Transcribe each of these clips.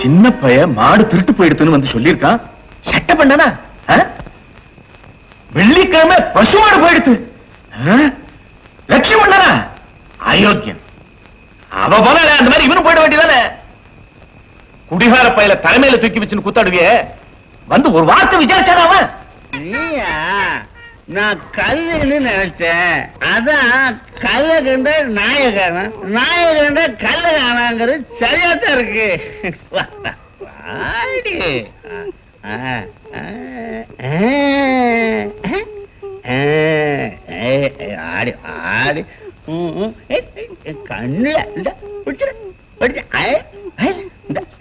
சின்ன பைய மாடு திருட்டு போயிடுதுன்னு வந்து சொல்லியிருக்கான் சட்ட பண்ணனா? வெள்ளிக்கிழமை பசு மாடு போயிடுத்து. லட்சியம் லட்சுமி பண்ணனா அயோக்கியம் அவ போல அந்த மாதிரி இவனும் போயிட வேண்டியதானே குடிகார பையில தலைமையில தூக்கி வச்சுன்னு குத்தாடுவியே. வந்து ஒரு வார்த்தை விசாரிச்சானா அவன்? நீயா? நான் கல்லுன்னு நினைச்சேன். அதான் கல்ல கண்ட நாயகான காணும் நாய கண்ட கல்ல காணாங்கிறது சரியா தான் இருக்கு ஏ, ஆடி ஆடி. ஏ, கண்ணுல இந்த பிடிச்சிரு பிடிச்சு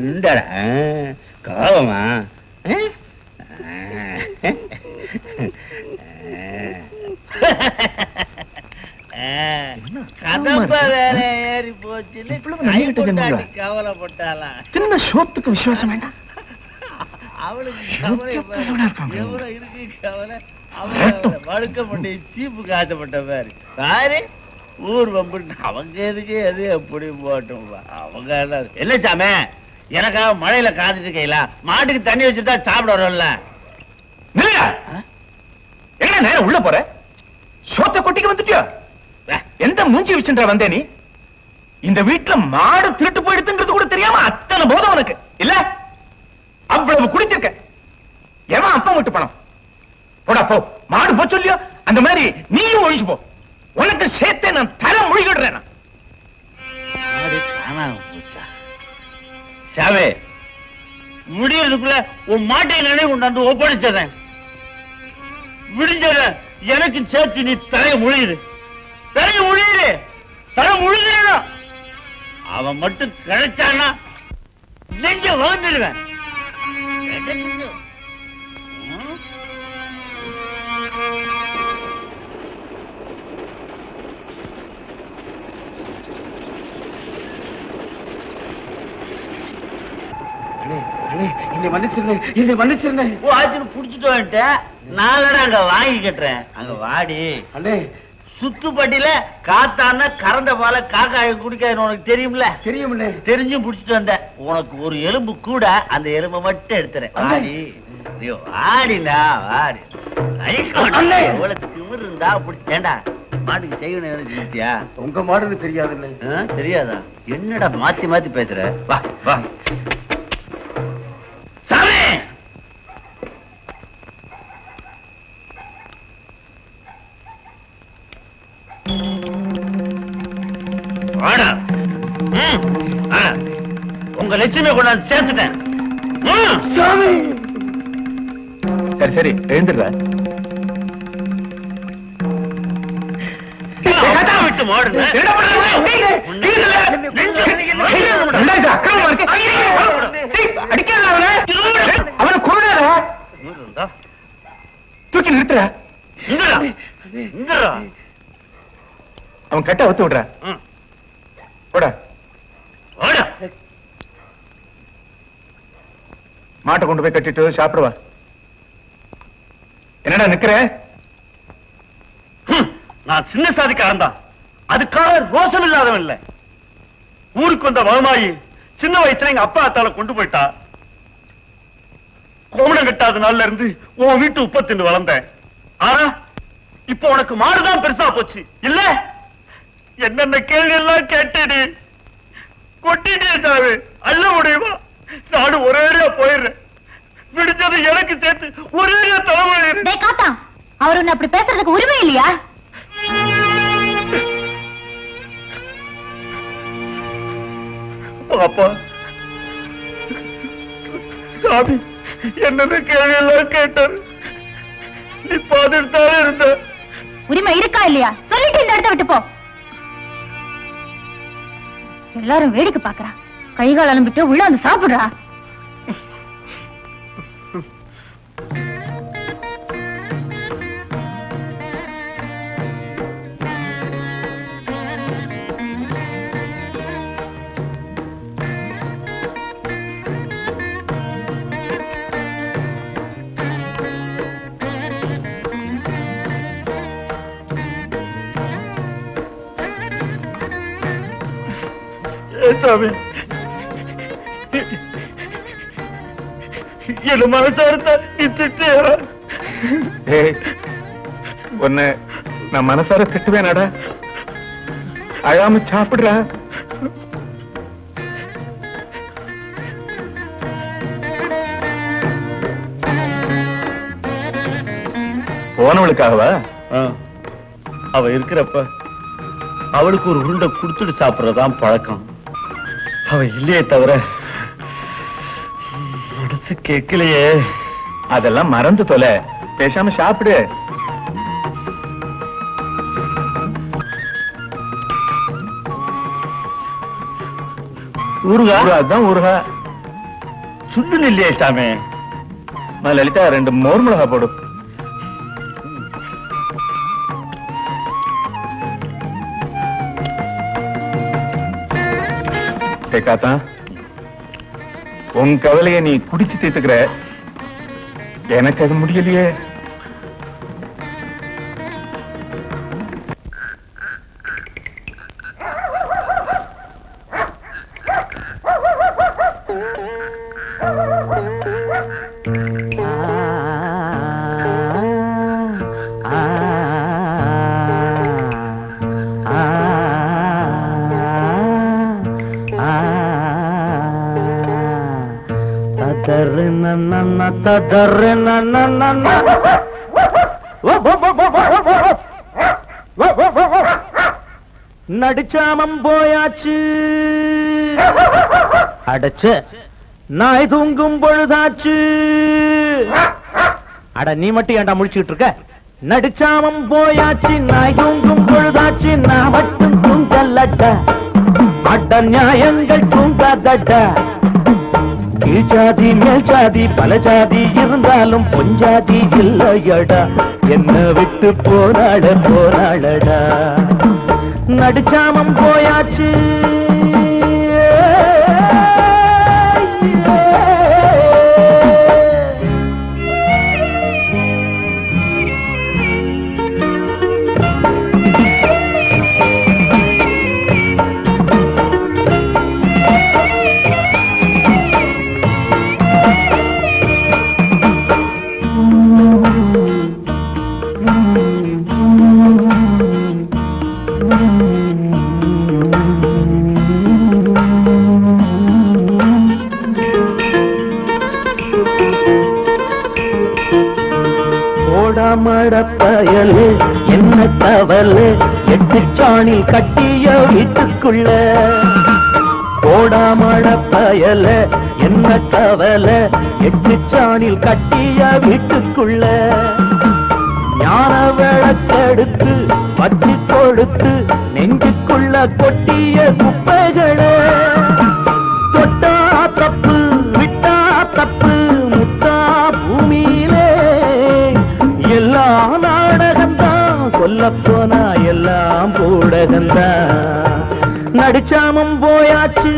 இந்தடா. சின்ன சோத்துக்கு விசுவாசம் வேண்டாம். அவளுக்கு கவலை எவ்வளவு பாரு. ஊர் வம்பு அவங்க எதுக்கு எது எப்படி போட்டும் அவங்க இல்ல சாமி? எனக்காக மழையில காத்துட்டு இருக்கையில மாட்டுக்கு தண்ணி வச்சுட்டா சாப்பிட வரும்ல? என்ன நேரம் உள்ள போற? சோத்த கொட்டிக்கு வந்துட்டியா? எந்த மூஞ்சி வச்சுன்ற வந்தே நீ? இந்த வீட்டுல மாடு திருட்டு போயிடுதுன்றது கூட தெரியாம அத்தனை போதும் உனக்கு. இல்ல? அவ்வளவு குடிச்சிருக்க. எவன் அப்பா விட்டு பணம்? போடா போ. மாடு போ சொல்லியோ? அந்த மாதிரி நீயும் ஒழிச்சு போ. உனக்கு சேர்த்தே நான் தலை மொழிகிடுறேன் சாவே முடியறதுக்குள்ள உன் மாட்டை நினைவு கொண்டாந்து ஒப்படைச்சிடுறேன். விடிஞ்சத எனக்கு சேர்த்து நீ தலைய முழியுது தலைய முழியுது தலை முழியுது அவன் மட்டும் கிடைச்சானா நெஞ்ச வகுந்துடுவேன் என்னை என்னை ஓ ஆச்சுன்னு புடிச்சிட்டு வந்துட்டேன் நாளடா அங்க வாங்கி கட்டுறேன். அங்க வாடி. அண்ணே. சுத்துப்பட்டியில காத்தான கறந்த பால காக்காய குடிக்காதுன்னு உனக்கு தெரியும்ல? தெரியும்ண்ணே. தெரிஞ்சும் புடிச்சிட்டு வந்தேன். உனக்கு ஒரு எலும்பு கூட அந்த எலும்பை மட்டும் எடுத்துறேன். வாடி. நீ வாடிடா வாடி. திமிரு இருந்தா ஏண்டா மாட்டுக்கு செய்வன செஞ்சியா உங்க மாடுன்னு தெரியாதுண்ணே. தெரியாதா? என்னடா மாத்தி மாத்தி பேசுற? வா வா. கொண்டாந்து சேர்த்துட்டேன். சரி சரி எழுந்துடுற. விட்டு. அவனை. இங்கடா, தூக்கி நிறுத்துற. அவன் கட்ட அவுத்து விடுற. போட வாடா. மாட்டை கொண்டு போய் கட்டிட்டு சாப்பிடுவா. என்னடா நிக்கிற? நான் சின்ன சாதிக்காரன் தான் அதுக்காக ரோசம் இல்லாதவன் இல்ல. ஊருக்கு வந்த வளமாயி சின்ன வயசுல எங்க அப்பா அத்தால கொண்டு போயிட்டா. கோமணம் கட்டாத நாள்ல இருந்து உன் வீட்டு உப்ப தின்னு வளர்ந்தேன். ஆனா இப்போ உனக்கு மாடுதான் பெருசா போச்சு. இல்ல? என்னென்ன கேள்வி எல்லாம் கேட்டேடி. கொட்டிட்டே சாவு. அல்ல முடியுமா? நானும் ஒரேடியா போயிடுறேன். விடிஞ்சது எனக்கு சேர்த்து ஒரேடியா தலைவலி காத்தா அவர் உன்னை அப்படி பேசுறதுக்கு உரிமை இல்லையா? அப்பா சாமி என்னென்ன கேள்வி எல்லாம் கேட்டாரு? நீ பாத்துட்டாலே இருந்த? உரிமை இருக்கா இல்லையா? சொல்லிட்டு இந்த இடத்த விட்டு போ. எல்லாரும் வேடிக்கை பாக்குறா கைகால் அலம்பிட்டு உள்ள வந்து சாப்பிடுறா. சாமி என்ன மனசார்த்தா நீ திட்டியா உன்னை நான் மனசார திட்டுவேனாடா அழாம சாப்பிடுறா. போனவளுக்காகவா? ஆ. அவ இருக்கிறப்ப அவளுக்கு ஒரு உருண்டை குடுத்துட்டு சாப்பிடுறதுதான் பழக்கம். அவ இல்லையே தவிர மனசு கேட்கலையே. அதெல்லாம் மறந்து தொலை. பேசாம சாப்பிடு. ஊருகா அதுதான் ஊருகா சுண்டு இல்லையே சாமி. லலிதா ரெண்டு மோர் மிளகா போடு. காத்தா. உன் கவலையை நீ குடிச்சு தீர்த்துக்கிற. எனக்கு அது முடியலையே. நடிச்சாமம் போயாச்சு. அடைச்ச நாய் தூங்கும் பொழுதாச்சு. அட நீ மட்டும் ஏண்டா முடிச்சுக்கிட்டு இருக்க? நடிச்சாமம் போயாச்சு நாய் தூங்கும் பொழுதாச்சு. நான் மட்டும் தூங்கல்லட்ட அட நியாயங்கள் தூங்காதட்ட. கீழ் ஜாதி மேல் ஜாதி பல ஜாதி இருந்தாலும் பொஞ்சாதி இல்லையடா. என்ன விட்டு போராட போராடடா. நடுச்சாமம் போயாச்சு. தவலு எட்டு சாணி கட்டிய வீட்டுக்குள்ள. ஓடாமட பயல என்ன கவலை? எட்டு சாணில் கட்டிய வீட்டுக்குள்ள. ஞான விளக்கெடுத்து வச்சு கொடுத்து நெஞ்சுக்குள்ள கொட்டிய குப்பைகளை. எல்லாம் பூடகம்தான் நடிச்சாமம் போயாச்சு.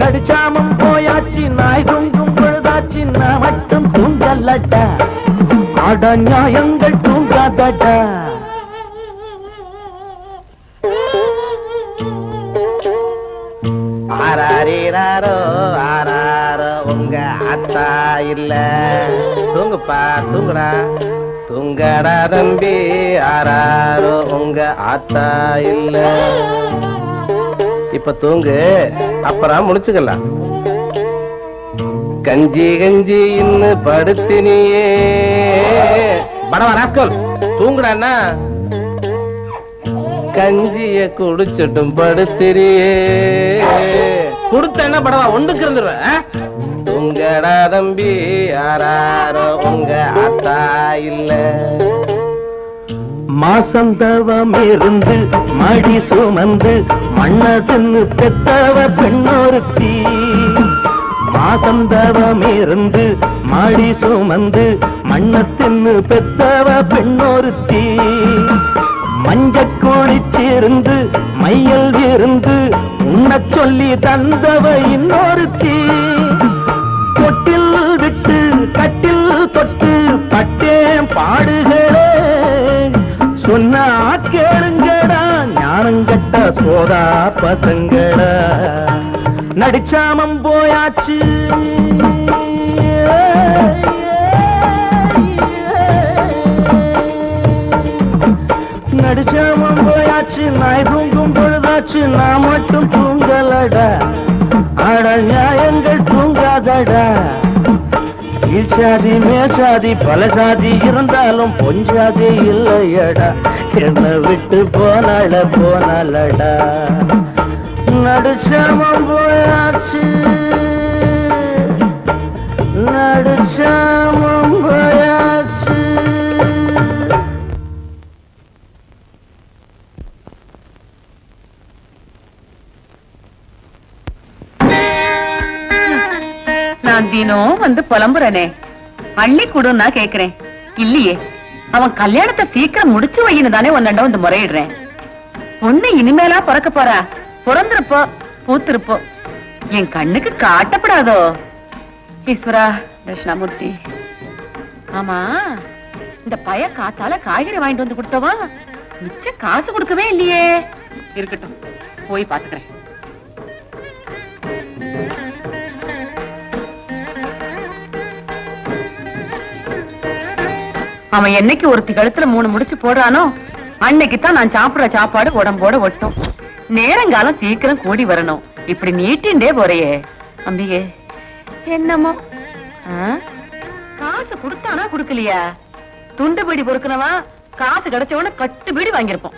நடிச்சாமம் போயாச்சு நாய் தூங்கும் பொழுதாச்சு நான் மட்டும் தூங்கலட்டா. அட நியாயங்கள் தூங்காதட்டா. ஆராரோ ஆராரோ உங்க அத்தா இல்லை. அப்பா தூங்குடா. தூங்கடா தம்பி ஆறாரோ உங்க ஆத்தா இல்ல. இப்ப தூங்கு அப்புறம் முடிச்சுக்கலாம். கஞ்சி கஞ்சி இன்னு படுத்தினியே. படவா ராஸ்கோல் தூங்குடான்னா கஞ்சிய குடிச்சிட்டும் படுத்திரியே கொடுத்த என்ன படவா ஒண்ணுக்கு இருந்துருவேன் உங்கடா தம்பி யாராரோ உங்க அத்தா இல்ல. மாசந்தவம் இருந்து மடி சுமந்து மன்னதன்னு பெத்தவ பெண்ணொருத்தி. மாசந்தவம் இருந்து மடி சுமந்து மண்ணத்தின்னு பெத்தவ பெண்ணொருத்தி. மஞ்ச குளிச்சிருந்து மையல் இருந்து உன்னை சொல்லி தந்தவ இன்னொருத்தி. பாடுகளே. சொன்னா தொட்டு பட்டேன் பாடுகளே கேளுங்கடா ஞானங்கட்ட சோதா பசங்களா நடிச்சாமம் போயாச்சு. நடிச்சாமம் போயாச்சு நாய் தூங்கும் பொழுதாச்சு நான் மட்டும் தூங்கலடா. அட நியாயங்கள் தூங்காதடா. கீழ்ச்சாதி மேசாதி பல சாதி இருந்தாலும் பொஞ்சாதி இல்லையடா. என்ன விட்டு போனால போனாலடா நடுச்சாமம் போயாச்சு. நடுச்சாம நான் தினம் வந்து புலம்புறனே. அள்ளி கொடுன்னா கேக்குறேன். இல்லையே அவன் கல்யாணத்தை சீக்கிரம் முடிச்சு வையின்னு தானே உன்னண்ட வந்து முறையிடுறேன். பொண்ணு இனிமேலா பிறக்க போறா. பிறந்திருப்போ பூத்திருப்போ. என் கண்ணுக்கு காட்டப்படாதோ? ஈஸ்வரா தட்சிணாமூர்த்தி. ஆமா இந்த பய காத்தால காய்கறி வாங்கிட்டு வந்து கொடுத்தவா மிச்ச காசு கொடுக்கவே இல்லையே. இருக்கட்டும் போய் பாத்துக்கிறேன் அவன் என்னைக்கு ஒருத்தி கழுத்துல மூணு முடிச்சு போடுறானோ அன்னைக்குத்தான் நான் சாப்பிடுற சாப்பாடு உடம்போட ஒட்டும். நேரங்காலம் சீக்கிரம் கூடி வரணும். இப்படி நீட்டின்றே போறையே. அம்பிகே என்னமோ? காசு கொடுத்தானா கொடுக்கலையா? துண்டு பீடி காசு கிடைச்சவன கட்டு பீடி வாங்கியிருப்போம்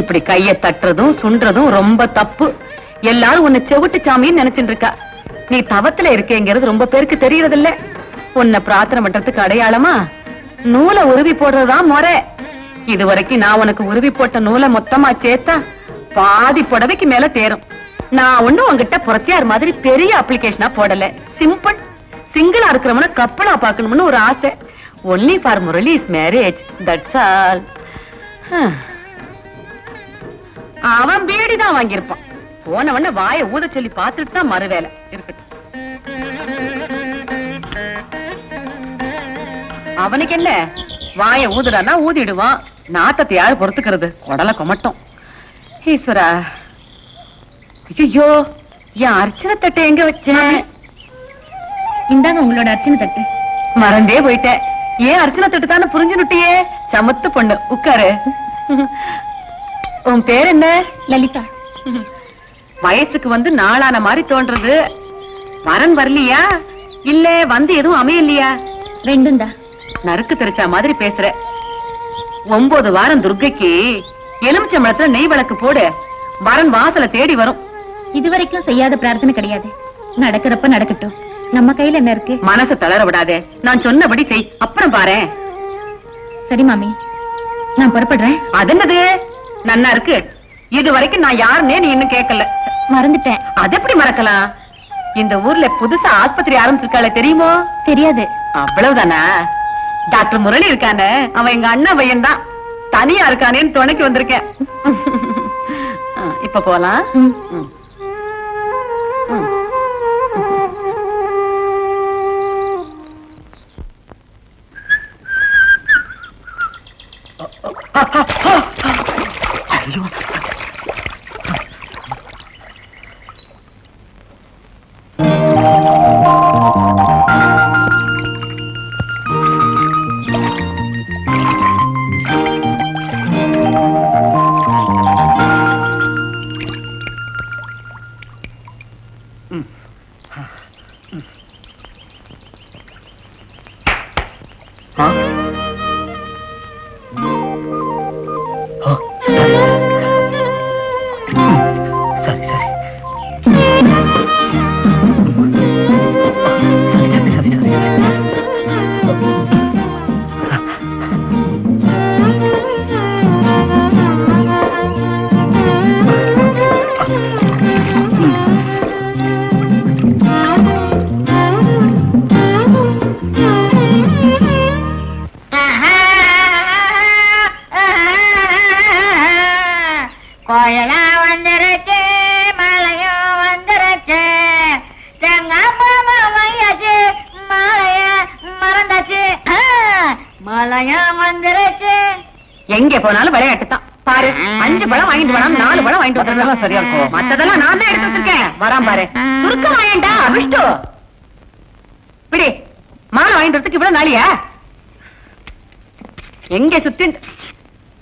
இப்படி கைய தட்டுறதும் சுன்றதும் ரொம்ப தப்பு. எல்லாரும் உன்னை செவிட்டு சாமின்னு நினைச்சிட்டு இருக்கா நீ தவத்துல இருக்கேங்கிறது ரொம்ப பேருக்கு தெரியறது இல்ல உன்னை பிரார்த்தனை பண்றதுக்கு அடையாளமா? நூலை உருவி போடுறதுதான் முறை. இது வரைக்கும் நான் உனக்கு உருவி போட்ட நூலை மொத்தமா சேர்த்தா பாதி புடவைக்கு மேல தேரும். நான் ஒண்ணும் உங்ககிட்ட புறத்தியார் மாதிரி பெரிய அப்ளிகேஷனா போடல. சிம்பிள் சிங்கிளா இருக்கிறவன கப்பலா பாக்கணும்னு ஒரு ஆசை. Only for Murali's marriage that's all அவன் பீடி தான் வாங்கியிருப்பான். போனவன வாய ஊத சொல்லி பார்த்துட்டு தான் மறுவேலை இருக்கட்டும். அவனுக்கு என்ன? வாய ஊதுடானா ஊதிடுவான். நாட்டத்தை யாரு பொறுத்துக்கிறது? உடல கொமட்டும். ஈஸ்வரா. ஐயோ என் அர்ச்சனை தட்டை எங்க வச்சேன்? இந்தாங்க உங்களோட அர்ச்சனை தட்டு. மறந்தே போயிட்டேன். ஏன் அர்ச்சனை தட்டு தானே புரிஞ்சுனுட்டியே? சமத்து பொண்ணு உட்காரு. உன் பேர் என்ன? லலிதா. வயசுக்கு வந்து நாளான மாதிரி தோன்றது. வரன் வரலையா? இல்ல வந்து எதுவும் அமையலையா? ரெண்டும் தான். நறுக்கு தெரிச்சா மாதிரி பேசுற. ஒன்பது வாரம் துர்க்கைக்கு எலுமிச்சம்பழத்துல நெய் விளக்கு போடு. வரன் வாசல தேடி வரும். இதுவரைக்கும் செய்யாத பிரார்த்தனை கிடையாது. நடக்கிறப்ப நடக்கட்டும். நம்ம கையில என்ன இருக்கு? மனசை தளர விடாதே. நான் சொன்னபடி செய். அப்புறம் பாரேன். சரி மாமி. நான் புறப்படுறேன். அது என்னது? நன்னா இருக்கு. இது வரைக்கும் நான் யாருன்னே நீ இன்னும் கேட்கல. மறந்துட்டேன். அது எப்படி மறக்கலாம்? இந்த ஊர்ல புதுசா ஆஸ்பத்திரி ஆரம்பிச்சிருக்காளே தெரியுமோ? தெரியாது. அவ்வளவுதானா? டாக்டர் முரளி இருக்கானே. அவன் எங்க அண்ணா பையன் தான் தனியா இருக்கானேன்னு துணைக்கு வந்திருக்கேன். இப்ப போலாம். 強か மாலயம் வந்துருச்சு எங்க போனாலும் விளையாட்டு தான் பாரு அஞ்சு பழம் வாங்கிட்டு வராம நாலு பழம் வாங்கிட்டு வந்ததெல்லாம் சரியா இருக்கும். மத்ததெல்லாம் நான் தான் எடுத்து வச்சிருக்கேன். வரான் பாரு. சுருக்கம் வாயண்டா அபிஷ்டு பிடி மாலை வாங்கிட்டு வரதுக்கு இவ்வளவு நாளியா? எங்க சுத்தி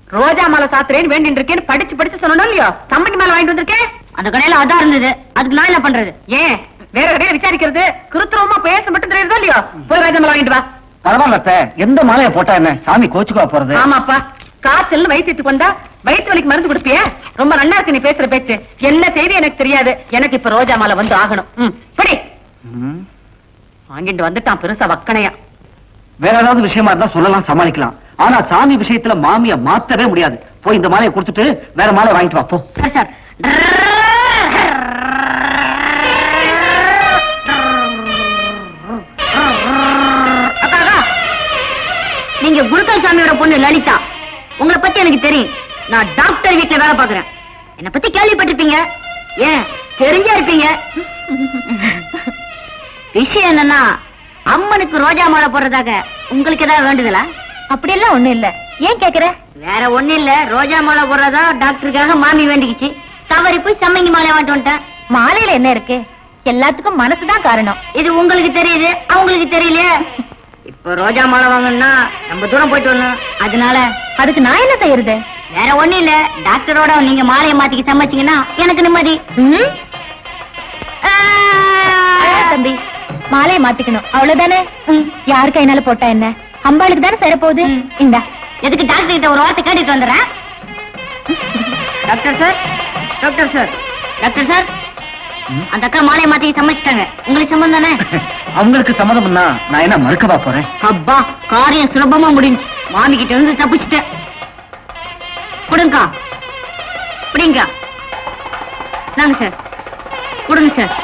ரோஜா மாலை சாத்துறேன்னு வேண்டிட்டு இருக்கேன்னு படிச்சு படிச்சு சொல்லணும் இல்லையோ? தம்பிக்கு மேல வாங்கிட்டு வந்திருக்கேன்? அந்த கடையில அதான் இருந்தது. அதுக்கு நான் என்ன பண்றது? ஏன்? வேற கடையில விசாரிக்கிறது? கிருத்திரமா பேச மட்டும் தெரியுதோ இல்லையோ? போய் ரோஜா மாலை வாங்கிட்டு வா. பரவாயில்ல. எந்த மாலையை போட்டா என்ன? சாமி கோச்சுக்கா போறது? ஆமாப்பா. காய்ச்சல் வயிற்றுக்கு வந்தா வயிற்று வலிக்கு மருந்து கொடுப்பிய? ரொம்ப நல்லா இருக்கு நீ பேசுற பேச்சு. என்ன செய்தி எனக்கு தெரியாது. எனக்கு இப்ப ரோஜா மாலை வந்து ஆகணும். படி. வாங்கிட்டு வந்துட்டான் பெருசா வக்கணையா வேற ஏதாவது விஷயமா இருந்தா சொல்லலாம் சமாளிக்கலாம். ஆனா சாமி விஷயத்துல மாமிய மாத்தவே முடியாது. போய் இந்த மாலையை கொடுத்துட்டு வேற மாலை வாங்கிட்டு வா போ. Sir sir. நீங்க குருக்கல் சாமியோட பொண்ணு லலிதா. உங்களை பத்தி எனக்கு தெரியும். நான் டாக்டர் வீட்டுல வேலை பாக்குறேன் என்ன பத்தி கேள்விப்பட்டிருப்பீங்க? ஏன்? தெரிஞ்சா இருப்பீங்க. விஷயம் என்னன்னா அம்மனுக்கு ரோஜா மாலை போடுறதாக உங்களுக்கு ஏதாவது வேண்டுதலா? அப்படியெல்லாம் ஒண்ணு இல்ல. ஏன் கேக்குற? வேற ஒண்ணு இல்ல. ரோஜா மாலை போடுறதா டாக்டருக்காக மாமி வேண்டிக்கிச்சு. தவறி போய் சம்மங்கி மாலை வாங்கிட்டு வந்துட்டேன். மாலையில என்ன இருக்கு? எல்லாத்துக்கும் மனசுதான் காரணம். இது உங்களுக்கு தெரியுது. அவங்களுக்கு தெரியலையே. இப்ப ரோஜா மாலை வாங்கணும்னா நம்ம தூரம் போயிட்டு வரணும். அதனால அதுக்கு நான் என்ன செய்யறது? வேற ஒண்ணு இல்ல. டாக்டரோட நீங்க மாலையை மாத்திக்க சமைச்சீங்கன்னா எனக்கு நிம்மதி. தம்பி மாலையை மாத்திக்கணும். அவ்வளவுதானே? யார் கைனால போட்டா என்ன? அம்பாளுக்கு தானே சேர போகுது இந்தா. எதுக்கு டாக்டர் கிட்ட ஒரு வார்த்தை கேட்டுட்டு வந்துடுறேன்? Doctor sir doctor sir doctor sir. அந்த அக்கா மாலையை மாத்தி சமைச்சிட்டாங்க உங்களுக்கு சம்மந்தம் தானே? அவங்களுக்கு சம்மதம்னா நான் என்ன மறுக்கவா போறேன்? அப்பா காரியம் சுலபமா முடிஞ்சு மாமி கிட்ட இருந்து தப்பிச்சிட்டேன். கொடுங்கக்கா. பிடிங்க நாங்க சார். கொடுங்க சார்.